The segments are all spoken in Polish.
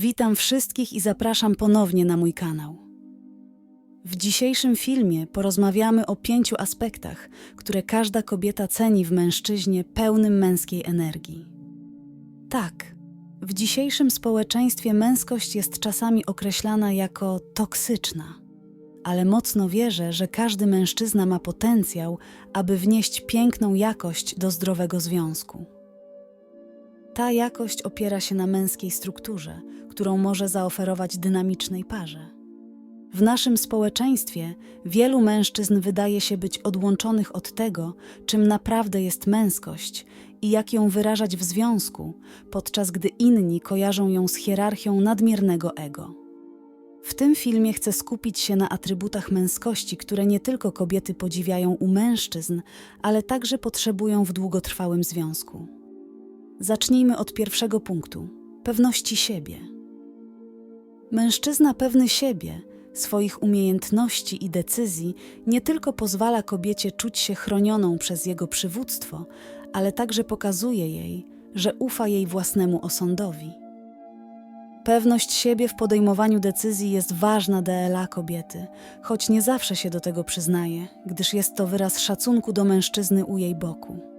Witam wszystkich i zapraszam ponownie na mój kanał. W dzisiejszym filmie porozmawiamy o pięciu aspektach, które każda kobieta ceni w mężczyźnie pełnym męskiej energii. Tak, w dzisiejszym społeczeństwie męskość jest czasami określana jako toksyczna, ale mocno wierzę, że każdy mężczyzna ma potencjał, aby wnieść piękną jakość do zdrowego związku. Ta jakość opiera się na męskiej strukturze, którą może zaoferować dynamicznej parze. W naszym społeczeństwie wielu mężczyzn wydaje się być odłączonych od tego, czym naprawdę jest męskość i jak ją wyrażać w związku, podczas gdy inni kojarzą ją z hierarchią nadmiernego ego. W tym filmie chcę skupić się na atrybutach męskości, które nie tylko kobiety podziwiają u mężczyzn, ale także potrzebują w długotrwałym związku. Zacznijmy od pierwszego punktu pewności siebie. Mężczyzna pewny siebie, swoich umiejętności i decyzji nie tylko pozwala kobiecie czuć się chronioną przez jego przywództwo, ale także pokazuje jej, że ufa jej własnemu osądowi. Pewność siebie w podejmowaniu decyzji jest ważna dla kobiety, choć nie zawsze się do tego przyznaje, gdyż jest to wyraz szacunku do mężczyzny u jej boku.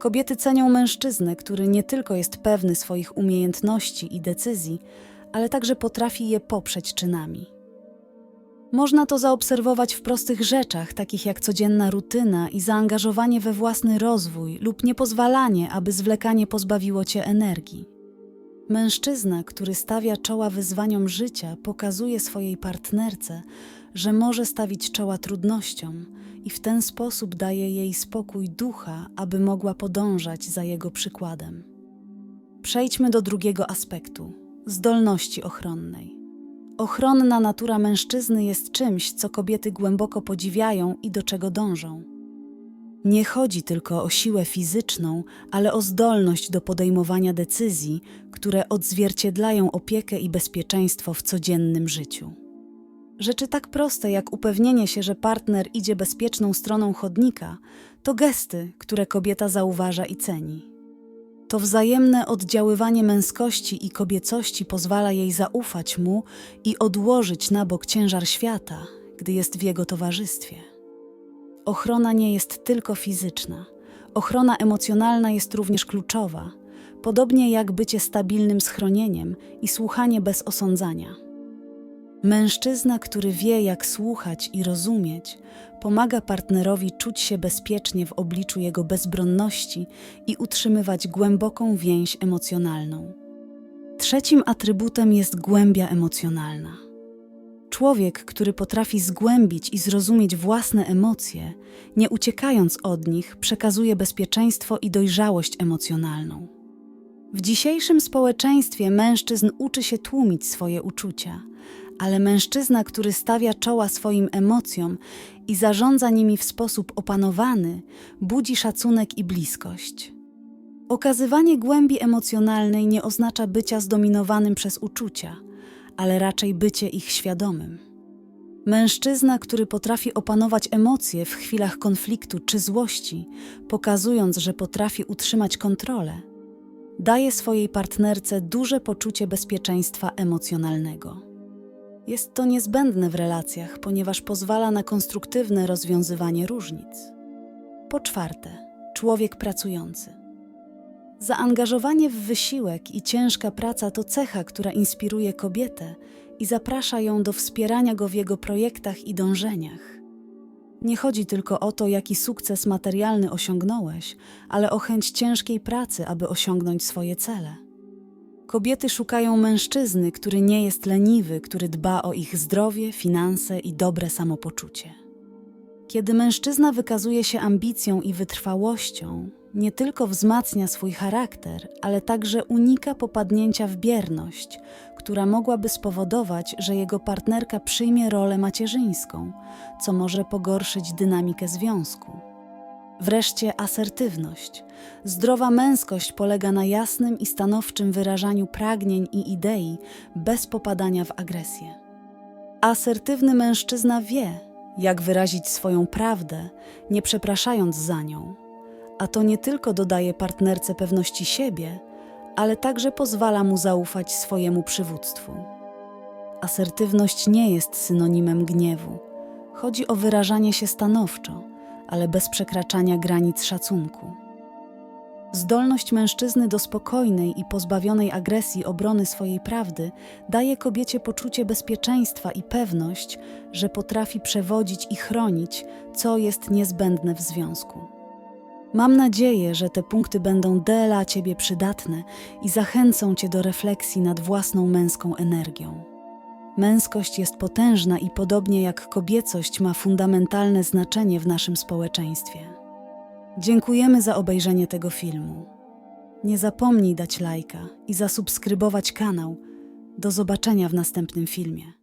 Kobiety cenią mężczyznę, który nie tylko jest pewny swoich umiejętności i decyzji, ale także potrafi je poprzeć czynami. Można to zaobserwować w prostych rzeczach, takich jak codzienna rutyna i zaangażowanie we własny rozwój lub niepozwalanie, aby zwlekanie pozbawiło cię energii. Mężczyzna, który stawia czoła wyzwaniom życia, pokazuje swojej partnerce, że może stawić czoła trudnościom i w ten sposób daje jej spokój ducha, aby mogła podążać za jego przykładem. Przejdźmy do drugiego aspektu zdolności ochronnej. Ochronna natura mężczyzny jest czymś, co kobiety głęboko podziwiają i do czego dążą. Nie chodzi tylko o siłę fizyczną, ale o zdolność do podejmowania decyzji, które odzwierciedlają opiekę i bezpieczeństwo w codziennym życiu. Rzeczy tak proste jak upewnienie się, że partner idzie bezpieczną stroną chodnika, to gesty, które kobieta zauważa i ceni. To wzajemne oddziaływanie męskości i kobiecości pozwala jej zaufać mu i odłożyć na bok ciężar świata, gdy jest w jego towarzystwie. Ochrona nie jest tylko fizyczna, ochrona emocjonalna jest również kluczowa, podobnie jak bycie stabilnym schronieniem i słuchanie bez osądzania. Mężczyzna, który wie, jak słuchać i rozumieć, pomaga partnerowi czuć się bezpiecznie w obliczu jego bezbronności i utrzymywać głęboką więź emocjonalną. Trzecim atrybutem jest głębia emocjonalna. Człowiek, który potrafi zgłębić i zrozumieć własne emocje, nie uciekając od nich, przekazuje bezpieczeństwo i dojrzałość emocjonalną. W dzisiejszym społeczeństwie mężczyzn uczy się tłumić swoje uczucia, ale mężczyzna, który stawia czoła swoim emocjom i zarządza nimi w sposób opanowany, budzi szacunek i bliskość. Okazywanie głębi emocjonalnej nie oznacza bycia zdominowanym przez uczucia, ale raczej bycie ich świadomym. Mężczyzna, który potrafi opanować emocje w chwilach konfliktu czy złości, pokazując, że potrafi utrzymać kontrolę, daje swojej partnerce duże poczucie bezpieczeństwa emocjonalnego. Jest to niezbędne w relacjach, ponieważ pozwala na konstruktywne rozwiązywanie różnic. Po czwarte, człowiek pracujący. Zaangażowanie w wysiłek i ciężka praca to cecha, która inspiruje kobietę i zaprasza ją do wspierania go w jego projektach i dążeniach. Nie chodzi tylko o to, jaki sukces materialny osiągnąłeś, ale o chęć ciężkiej pracy, aby osiągnąć swoje cele. Kobiety szukają mężczyzny, który nie jest leniwy, który dba o ich zdrowie, finanse i dobre samopoczucie. Kiedy mężczyzna wykazuje się ambicją i wytrwałością, nie tylko wzmacnia swój charakter, ale także unika popadnięcia w bierność, która mogłaby spowodować, że jego partnerka przyjmie rolę macierzyńską, co może pogorszyć dynamikę związku. Wreszcie asertywność. Zdrowa męskość polega na jasnym i stanowczym wyrażaniu pragnień i idei bez popadania w agresję. Asertywny mężczyzna wie, jak wyrazić swoją prawdę, nie przepraszając za nią, a to nie tylko dodaje partnerce pewności siebie, ale także pozwala mu zaufać swojemu przywództwu. Asertywność nie jest synonimem gniewu. Chodzi o wyrażanie się stanowczo, ale bez przekraczania granic szacunku. Zdolność mężczyzny do spokojnej i pozbawionej agresji obrony swojej prawdy daje kobiecie poczucie bezpieczeństwa i pewność, że potrafi przewodzić i chronić, co jest niezbędne w związku. Mam nadzieję, że te punkty będą dla Ciebie przydatne i zachęcą Cię do refleksji nad własną męską energią. Męskość jest potężna i podobnie jak kobiecość ma fundamentalne znaczenie w naszym społeczeństwie. Dziękujemy za obejrzenie tego filmu. Nie zapomnij dać lajka i zasubskrybować kanał. Do zobaczenia w następnym filmie.